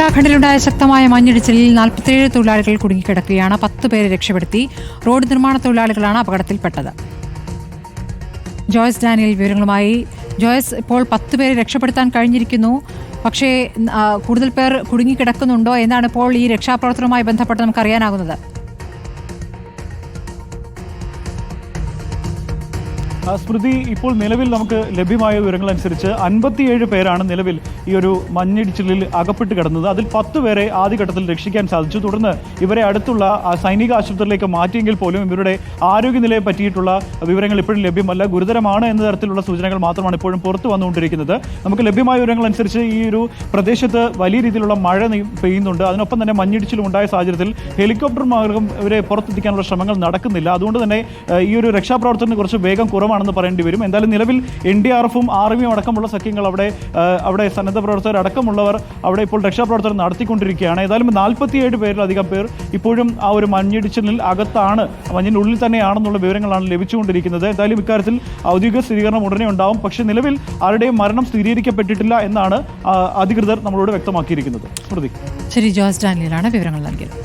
ഉത്തരാഖണ്ഡിലുണ്ടായ ശക്തമായ മഞ്ഞിടിച്ചിലിൽ നാൽപ്പത്തിയേഴ് തൊഴിലാളികൾ കുടുങ്ങിക്കിടക്കുകയാണ്. പത്ത് പേരെ രക്ഷപ്പെടുത്തി റോഡ് നിർമ്മാണ തൊഴിലാളികളാണ് അപകടത്തിൽപ്പെട്ടത്. ജോയ്സ് ഡാനിയൽ വിവരങ്ങളുമായി. ജോയ്സ് ഇപ്പോൾ പത്ത് പേരെ രക്ഷപ്പെടുത്താൻ കഴിഞ്ഞിരിക്കുന്നു. പക്ഷേ കൂടുതൽ പേർ കുടുങ്ങിക്കിടക്കുന്നുണ്ടോ? എന്നാണ് ഇപ്പോൾ ഈ രക്ഷാപ്രവർത്തനവുമായി ബന്ധപ്പെട്ട് നമുക്ക് അറിയാനാകുന്നത് സ്മൃതി ഇപ്പോൾ നിലവിൽ നമുക്ക് ലഭ്യമായ വിവരങ്ങൾ അനുസരിച്ച് അൻപത്തിയേഴ് പേരാണ് നിലവിൽ ഈ ഒരു മഞ്ഞിടിച്ചിലിൽ അകപ്പെട്ട് കിടന്നത്. അതിൽ പത്ത് പേരെ ആദ്യഘട്ടത്തിൽ രക്ഷിക്കാൻ സാധിച്ചു. തുടർന്ന് ഇവരെ അടുത്തുള്ള സൈനിക ആശുപത്രിയിലേക്ക് മാറ്റിയെങ്കിൽ പോലും ഇവരുടെ ആരോഗ്യനിലയെ പറ്റിയിട്ടുള്ള വിവരങ്ങൾ ഇപ്പോഴും ലഭ്യമല്ല. ഗുരുതരമാണ് എന്ന തരത്തിലുള്ള സൂചനകൾ മാത്രമാണ് ഇപ്പോഴും പുറത്തു വന്നുകൊണ്ടിരിക്കുന്നത്. നമുക്ക് ലഭ്യമായ വിവരങ്ങൾ അനുസരിച്ച് ഈ ഒരു പ്രദേശത്ത് വലിയ രീതിയിലുള്ള മഴ പെയ്യുന്നുണ്ട്. അതിനൊപ്പം തന്നെ മഞ്ഞിടിച്ചിലും ഉണ്ടായ സാഹചര്യത്തിൽ ഹെലികോപ്റ്റർ മാർഗം ഇവരെ പുറത്തെത്തിക്കാനുള്ള ശ്രമങ്ങൾ നടക്കുന്നില്ല. അതുകൊണ്ട് തന്നെ ഈ ഒരു രക്ഷാപ്രവർത്തനത്തിന് കുറച്ച് വേഗം കുറവാണെന്ന് പറയേണ്ടി വരും. എന്തായാലും നിലവിൽ എൻ ഡി ആർ എഫും ആർമിയും അടക്കമുള്ള സഖ്യങ്ങൾ അവിടെ അവിടെ സന്നദ്ധ പ്രവർത്തകർ അടക്കമുള്ളവർ അവിടെ ഇപ്പോൾ രക്ഷാപ്രവർത്തനം നടത്തിക്കൊണ്ടിരിക്കുകയാണ്. ഏതായാലും നാൽപ്പത്തിയേഴ് പേരിലധികം പേർ ഇപ്പോഴും ആ ഒരു മഞ്ഞിടിച്ചിലിൽ അകത്താണ് മഞ്ഞിനുള്ളിൽ തന്നെയാണെന്നുള്ള വിവരങ്ങളാണ് ലഭിച്ചുകൊണ്ടിരിക്കുന്നത്. എന്തായാലും ഇക്കാര്യത്തിൽ ഔദ്യോഗിക സ്ഥിരീകരണം ഉടനെ ഉണ്ടാവും. പക്ഷേ നിലവിൽ ആരുടെയും മരണം സ്ഥിരീകരിക്കപ്പെട്ടിട്ടില്ല എന്നാണ് അധികൃതർ നമ്മളോട് വ്യക്തമാക്കിയിരിക്കുന്നത്. സ്മൃതി. ശരി ജോസ് ഡാനിയലാണ് വിവരങ്ങൾ നൽകിയത്.